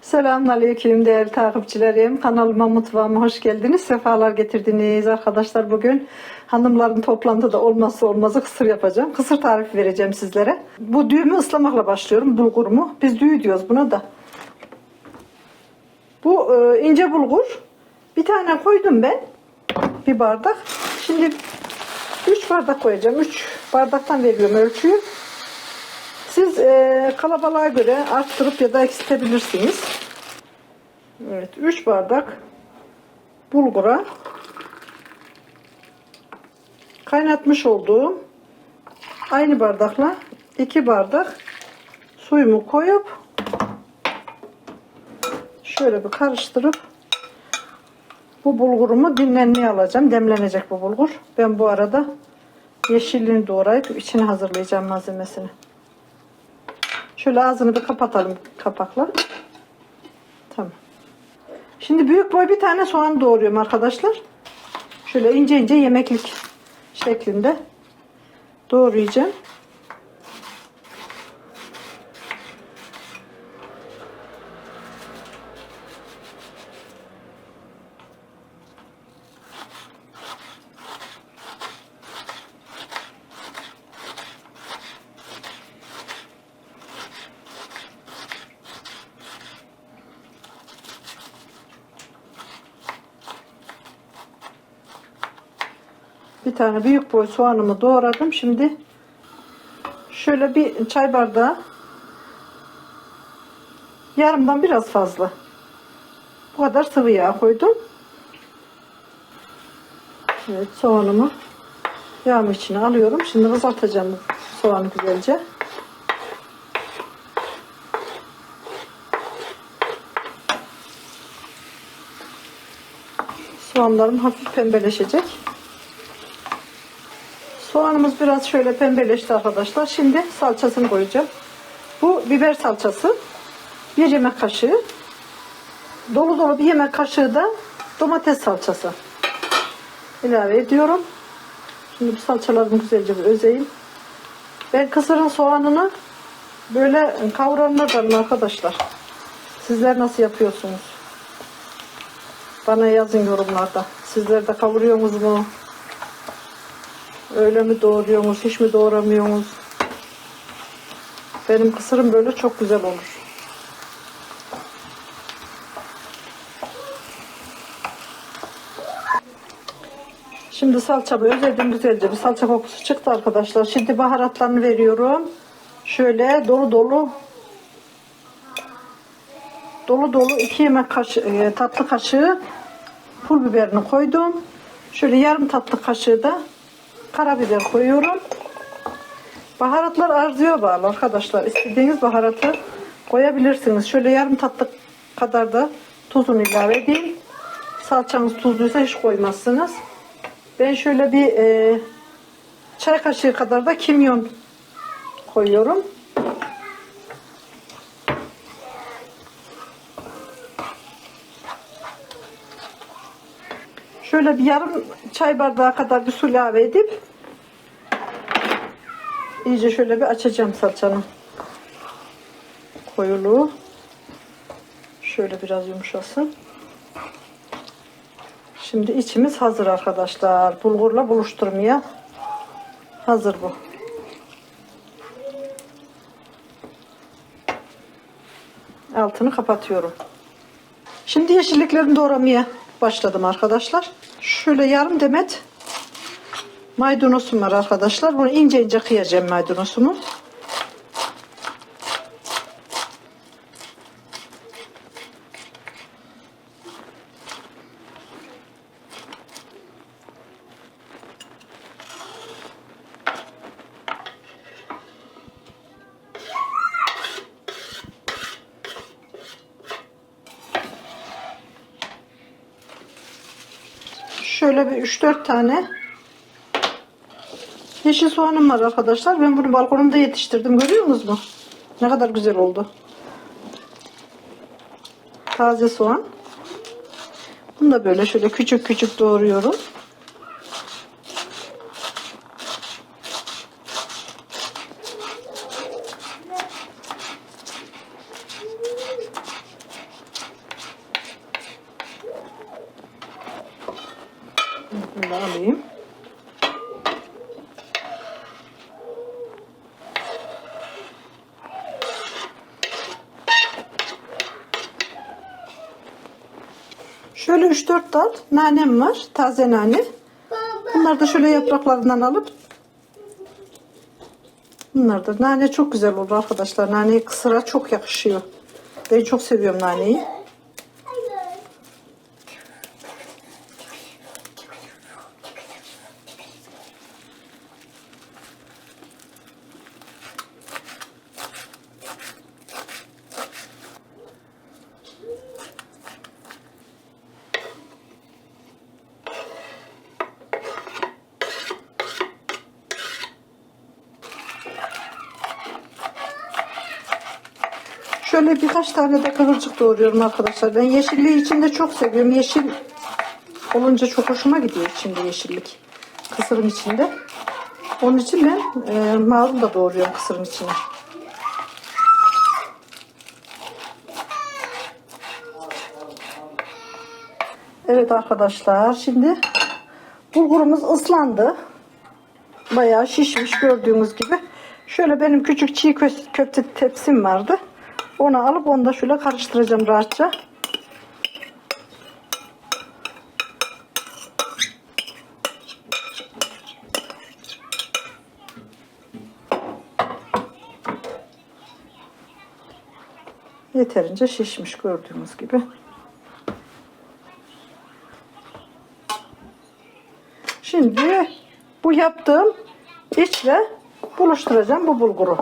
Selamünaleyküm değerli takipçilerim. Kanalıma mutfağıma hoş geldiniz. Sefalar getirdiniz arkadaşlar. Bugün hanımların toplantıda olmazsa olmazı kısır yapacağım. Kısır tarifi vereceğim sizlere. Bu düğümü ıslamakla başlıyorum. Bulgurumu. Biz düğü diyoruz buna da. Bu e, ince bulgur. Bir tane koydum ben. Bir bardak. Şimdi 3 bardak koyacağım. 3 bardaktan veriyorum ölçüyü. Siz e, kalabalığa göre arttırıp ya da eksiltebilirsiniz. Evet, 3 bardak bulgura kaynatmış olduğum aynı bardakla 2 bardak suyumu koyup şöyle bir karıştırıp bu bulgurumu dinlenmeye alacağım. Demlenecek bu bulgur. Ben bu arada yeşilliğini doğrayıp içine hazırlayacağım malzemesini. Şöyle ağzını bir kapatalım kapakla. Şimdi büyük boy bir tane soğan doğruyorum arkadaşlar. Şöyle ince ince yemeklik şeklinde doğrayacağım. Bir tane büyük boy soğanımı doğradım. Şimdi şöyle bir çay bardağı yarımdan biraz fazla bu kadar sıvı yağ koydum. Evet soğanımı yağın içine alıyorum. Şimdi kızartacağım soğanı güzelce. Soğanlarım hafif pembeleşecek. Soğanımız biraz şöyle pembeleşti arkadaşlar. Şimdi salçasını koyacağım. Bu biber salçası. Bir yemek kaşığı. Dolu dolu bir yemek kaşığı da domates salçası. ilave ediyorum. Şimdi bu salçalarımı güzelce bir özeyim. Ben kısırın soğanını böyle kavranlardan arkadaşlar. Sizler nasıl yapıyorsunuz? Bana yazın yorumlarda. Sizler de kavuruyorsunuz mu? Öyle mi doğruyorsunuz, hiç mi doğramıyorsunuz? Benim kısırım böyle çok güzel olur. Şimdi salçamı özledim güzelce bir salça kokusu çıktı arkadaşlar. Şimdi baharatlarını veriyorum. Şöyle dolu dolu dolu dolu iki yemek kaşığı, e, tatlı kaşığı pul biberini koydum. Şöyle yarım tatlı kaşığı da karabiber koyuyorum. Baharatlar arzuya bağlı arkadaşlar. İstediğiniz baharatı koyabilirsiniz. Şöyle yarım tatlı kadar da tuzunu ilave edeyim. Salçanız tuzluysa hiç koymazsınız. Ben şöyle bir e, çay kaşığı kadar da kimyon koyuyorum. Şöyle bir yarım çay bardağı kadar bir su ilave edip iyice şöyle bir açacağım salçanın koyuluğu. Şöyle biraz yumuşasın. Şimdi içimiz hazır arkadaşlar. Bulgurla buluşturmaya hazır bu. Altını kapatıyorum. Şimdi yeşilliklerimi doğramaya başladım arkadaşlar. Şöyle yarım demet maydanozum var arkadaşlar. Bunu ince ince kıyacağım maydanozumu. Şöyle bir 3-4 tane yeşil soğanım var arkadaşlar. Ben bunu balkonumda yetiştirdim. Görüyor musunuz mu? Ne kadar güzel oldu. Taze soğan. Bunu da böyle şöyle küçük küçük doğruyorum. Şöyle 3-4 dal nanem var. Taze nane. Bunları da şöyle yapraklarından alıp Bunlar da nane çok güzel olur arkadaşlar. Nane kısıra çok yakışıyor. Ben çok seviyorum naneyi. Şöyle birkaç tane de kıvırcık doğruyorum arkadaşlar. Ben yeşilliği içinde çok seviyorum. Yeşil olunca çok hoşuma gidiyor içinde yeşillik. Kısırın içinde. Onun için ben e, marul da doğruyorum kısırın içine. Evet arkadaşlar şimdi bulgurumuz ıslandı. Bayağı şişmiş gördüğünüz gibi. Şöyle benim küçük çiğ kö- köfte tepsim vardı. Onu alıp onu da şöyle karıştıracağım rahatça. Yeterince şişmiş gördüğünüz gibi. Şimdi bu yaptığım içle buluşturacağım bu bulguru.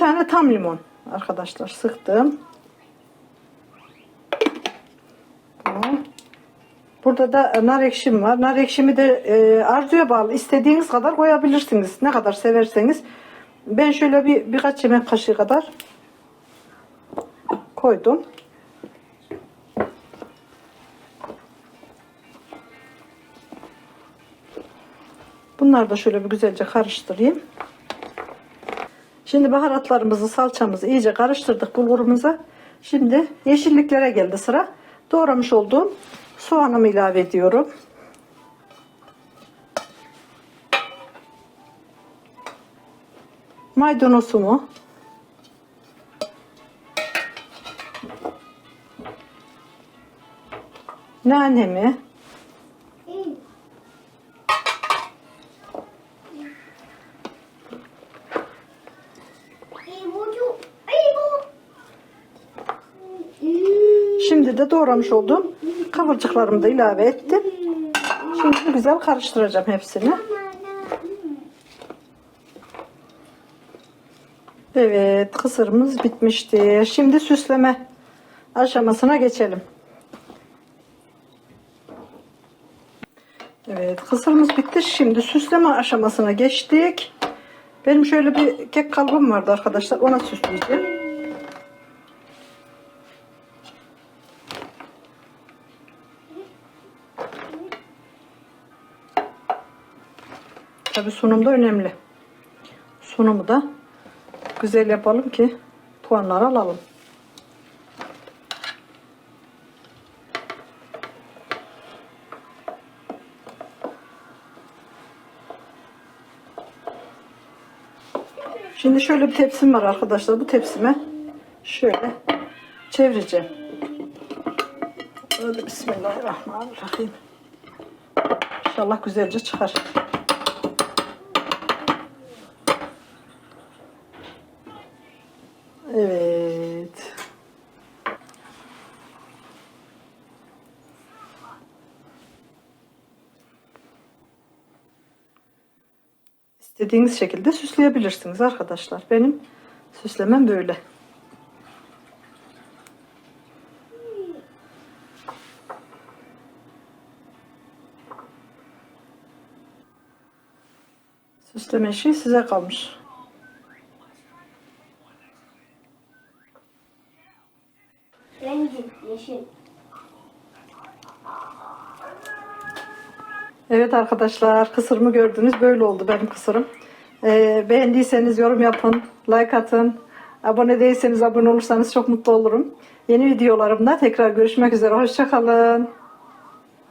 Tane tam limon arkadaşlar sıktım. Burada da nar ekşim var. Nar ekşimi de e, arzuya bağlı. İstediğiniz kadar koyabilirsiniz. Ne kadar severseniz. Ben şöyle bir birkaç yemek kaşığı kadar koydum. Bunları da şöyle bir güzelce karıştırayım. Şimdi baharatlarımızı, salçamızı iyice karıştırdık bulgurumuza. Şimdi yeşilliklere geldi sıra. Doğramış olduğum soğanımı ilave ediyorum. Maydanozumu. Nanemi. Şimdi de doğramış olduğum kıvırcıklarımı da ilave ettim. Şimdi güzel karıştıracağım hepsini. Evet kısırımız bitmişti. Şimdi süsleme aşamasına geçelim. Evet kısırımız bitti. Şimdi süsleme aşamasına geçtik. Benim şöyle bir kek kalıbım vardı arkadaşlar. Ona süsleyeceğim. Tabii sunum da önemli. Sunumu da güzel yapalım ki puanlar alalım. Şimdi şöyle bir tepsim var arkadaşlar. Bu tepsime şöyle çevireceğim. Öyle Bismillahirrahmanirrahim. İnşallah güzelce çıkar. Evet. İstediğiniz şekilde süsleyebilirsiniz arkadaşlar. Benim süslemem böyle. Süsleme işi size kalmış. Rengi yeşil. Evet arkadaşlar kısırımı gördünüz böyle oldu benim kısırım. Ee, beğendiyseniz yorum yapın, like atın. Abone değilseniz abone olursanız çok mutlu olurum. Yeni videolarımda tekrar görüşmek üzere. Hoşçakalın.